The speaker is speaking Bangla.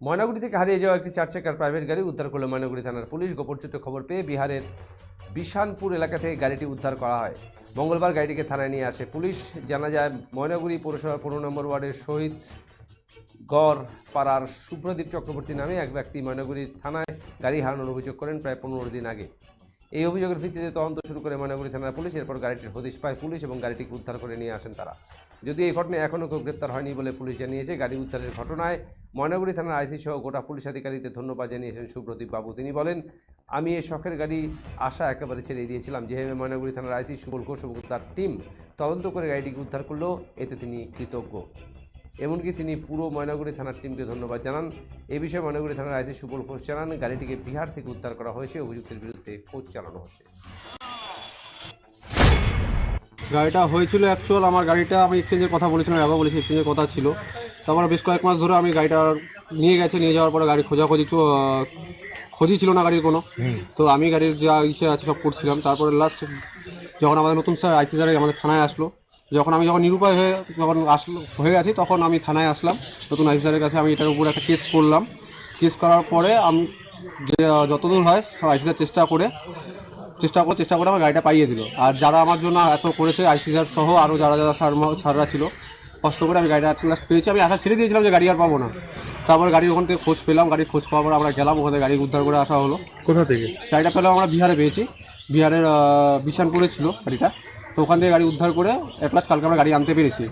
ময়নাগুড়ি থেকে হারিয়ে যাওয়া একটি চার চাকার প্রাইভেট গাড়ি উদ্ধার করল ময়নাগুড়ি থানার পুলিশ। গোপন সূত্রে খবর পেয়ে বিহারের বিশানপুর এলাকা থেকে গাড়িটি উদ্ধার করা হয়। মঙ্গলবার গাড়িটিকে থানায় নিয়ে আসে পুলিশ। জানা যায়, ময়নাগুড়ি পৌরসভার পনেরো নম্বর ওয়ার্ডের শহীদ গড় পাড়ার শুভ্রদীপ চক্রবর্তী নামে এক ব্যক্তি ময়নাগুড়ির থানায় গাড়ি হারানোর অভিযোগ করেন প্রায় পনেরো দিন আগে। এই অভিযোগের ভিত্তিতে তদন্ত শুরু করে ময়নাগুড়ি থানার পুলিশ। এরপর গাড়িটির হদিশ পায় পুলিশ এবং গাড়িটিকে উদ্ধার করে নিয়ে আসেন তারা। যদিও এই ঘটনায় এখনও কেউ গ্রেপ্তার হয়নি বলে পুলিশ জানিয়েছে, গাড়ি উদ্ধারের ঘটনায় ময়নাগুড়ি থানার আইসি সহ গোটা পুলিশ আধিকারিকদের ধন্যবাদ জানিয়েছেন সুব্রদীপ বাবু। তিনি বলেন, আমি এই শখের গাড়ি আশা একেবারে ছেড়ে দিয়েছিলাম। যেভাবে ময়নাগুড়ি থানার আইসি সুবল ঘোষ এবং তার টিম তদন্ত করে গাড়িটিকে উদ্ধার করল, এতে তিনি কৃতজ্ঞ। এমনকি তিনি পুরো ময়নাগুড়ি থানার টিমকে ধন্যবাদ জানান। এ বিষয়ে ময়নাগুড়ি থানার আইসি সুবল ঘোষ জানান গাড়িটিকে বিহার থেকে উদ্ধার করা হয়েছে অভিযুক্তের বিরুদ্ধে খোঁজ চালানো হচ্ছে। গাড়িটা হয়েছিল অ্যাকচুয়াল আমার গাড়িটা আমি এক্সচেঞ্জের কথা বলেছিলাম এবার বলেছি এক্সচেঞ্জের কথা ছিল। তারপরে বেশ কয়েক মাস ধরে আমি গাড়িটা নিয়ে গেছে নিয়ে যাওয়ার পরে গাড়ি খোঁজাখোঁজি খোঁজই ছিল না গাড়ির কোনো। তো আমি গাড়ির যা ইচ্ছে আছে সব করছিলাম। তারপরে লাস্ট যখন আমাদের নতুন স্যার আইসি স্যার আমাদের থানায় আসলো যখন আমি যখন নিরুপায় হয়ে যখন আসলো হয়ে গেছি তখন আমি থানায় আসলাম। নতুন আইসি স্যারের কাছে আমি এটার উপর একটা কেস করলাম। কেস করার পরে আমি যে যতদূর হয় আইসি স্যার চেষ্টা করে চেষ্টা করে চেষ্টা করে আমার গাড়িটা পাইয়ে দিল। আর যারা আমার জন্য এত করেছে আইসিআর সহ আরও যারা যারা সার সাররা ছিল কষ্ট করে আমি গাড়িটা at last পেয়েছি। আমি আশা ছেড়ে দিয়েছিলাম যে গাড়ি আর পাবো না। তারপরে গাড়ির ওখান থেকে খোঁজ পেলাম। গাড়ির খোঁজ পাওয়ার পর আমরা গেলাম ওখানে গাড়ি উদ্ধার করে আসা হলো। কোথা থেকে? গাড়িটা পেলাম আমরা বিহারে পেয়েছি। বিহারের বিশানপুরে ছিল গাড়িটা। তো ওখান থেকে গাড়ি উদ্ধার করে প্লাস কালকে আমরা গাড়ি আনতে পেরেছি।